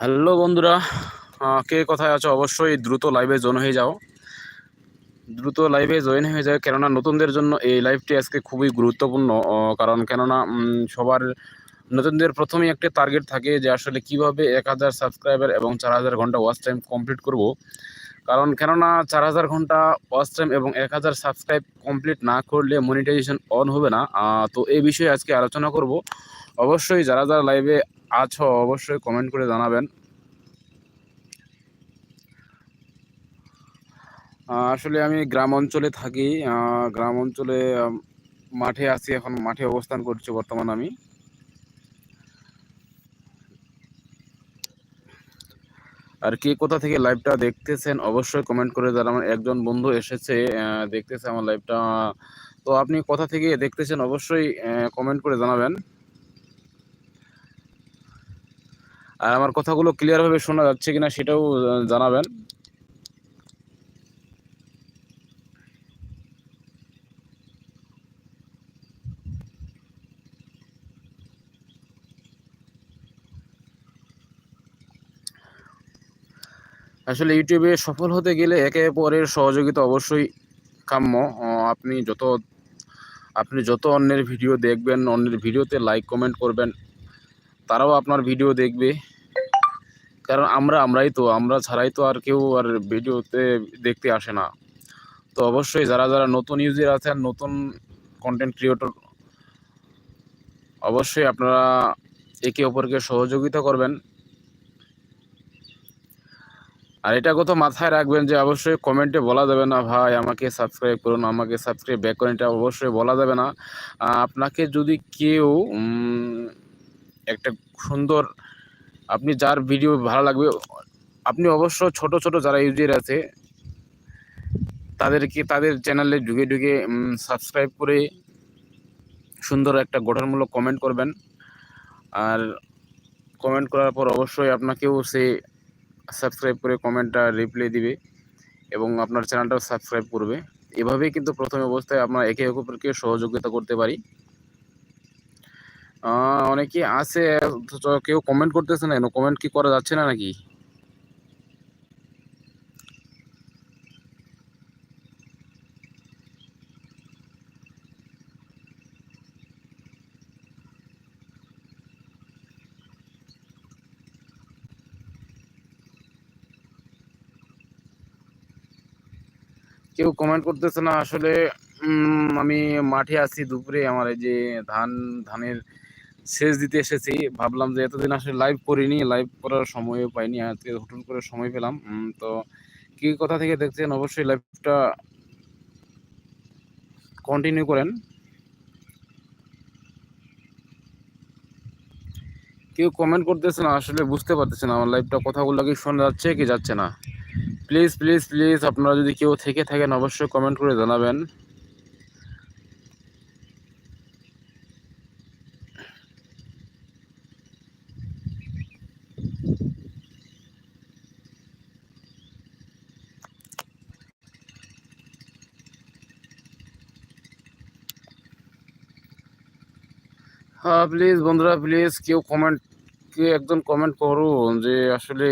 Hello বন্ধুরা কে কথায় আছো? অবশ্যই দ্রুত লাইভে জয়েন হয়ে যাও। দ্রুত লাইভে জয়েন হয়ে যাও, কেননা নতুনদের জন্য এই লাইভটি আজকে খুবই গুরুত্বপূর্ণ কারণ কেননা সবার নতুনদের প্রথমেই একটা টার্গেট থাকে যে আসলে কীভাবে এক হাজার সাবস্ক্রাইবার এবং চার হাজার ঘণ্টা ওয়াচ টাইম কমপ্লিট করব। কারণ কেননা, চার হাজার ঘণ্টা ওয়াচ টাইম এবং এক হাজার সাবস্ক্রাইব কমপ্লিট না করলে মনিটাইজেশন অন হবে না। তো এই বিষয়ে আজকে আলোচনা করব। অবশ্যই যারা যারা লাইভে আছো, অবশ্যই কমেন্ট করে জানাবেন। আসলে আমি গ্রাম অঞ্চলে থাকি গ্রাম অঞ্চলে মাঠে আছি, এখন মাঠে অবস্থান করছি বর্তমান আমি। আর কে কোথা থেকে লাইভটা দেখতেছেন, অবশ্যই কমেন্ট করে জানাবেন। একজন বন্ধু এসেছে দেখতেছে আমার লাইভটা তো আপনি কোথা থেকে দেখতেছেন, অবশ্যই কমেন্ট করে জানাবেন। আর আমার কথাগুলো ক্লিয়ারভাবে শোনা যাচ্ছে কিনা সেটাও জানাবেন। আসলে ইউটিউবে সফল হতে গেলে একে অপরের সহযোগিতা অবশ্যই কাম্য। আপনি যত আপনি যত অন্যের ভিডিও দেখবেন, অন্যের ভিডিওতে লাইক কমেন্ট করবেন, তারাও আপনার ভিডিও দেখবে। কারণ আমরা, আমরাই তো, আমরা ছাড়াই তো আর কেউ আর ভিডিওতে দেখতে আসে না। তো অবশ্যই যারা যারা নতুন ইউজার আছেন, নতুন কন্টেন্ট ক্রিয়েটর অবশ্যই আপনারা একে অপরকে সহযোগিতা করবেন। আর এটা কথা মাথায় রাখবেন যে অবশ্যই কমেন্টে বলা যাবে না, ভাই, আমাকে সাবস্ক্রাইব করুন, আমাকে সাবস্ক্রাইব ব্যাক করুন। এটা অবশ্যই বলা যাবে না। আপনাকে যদি কেউ একটা সুন্দর, আপনি যার ভিডিও ভালো লাগবে, আপনি অবশ্য ছোট ছোট যারা ইউজার আছে, তাদেরকে, তাদের চ্যানেলে ঢুকে ঢুকে সাবস্ক্রাইব করে সুন্দর একটা গঠনমূলক কমেন্ট করবেন। আর কমেন্ট করার পর অবশ্যই আপনাকেও সে সাবস্ক্রাইব করে কমেন্টটা রিপ্লাই দিবে এবং আপনার চ্যানেলটাও সাবস্ক্রাইব করবে। এভাবেই কিন্তু প্রথম অবস্থায় আমরা একে অপরকে সহযোগিতা করতে পারি। অনেকে আছে কেউ কমেন্ট করতেছে না কমেন্ট কি করা যাচ্ছে না নাকি? কেউ কমেন্ট করতেছে না। আসলে আমি মাঠে আছি, দুপুরে আমার এই যে ধান, ধানের সেচ দিতে এসেছি। ভাবলাম যে এতদিন আসলে লাইভ করিনি লাইভ করার সময়ও পাইনি, আজকে হুটুন করে সময় পেলাম। তো কি কথা থেকে দেখছেন, অবশ্যই লাইভটা কন্টিনিউ করেন। কেউ কমেন্ট করতেছে না, আসলে বুঝতে পারতেছে না, আমার লাইভটা কথাগুলো কি শোনা যাচ্ছে কি যাচ্ছে না। প্লিজ প্লিজ প্লিজ আপনারা যদি কেউ থেকে থাকেন, অবশ্যই কমেন্ট করে জানাবেন। হ্যাঁ প্লিজ বন্ধুরা প্লিজ কেউ কমেন্ট একজন কমেন্ট করুন যে আসলে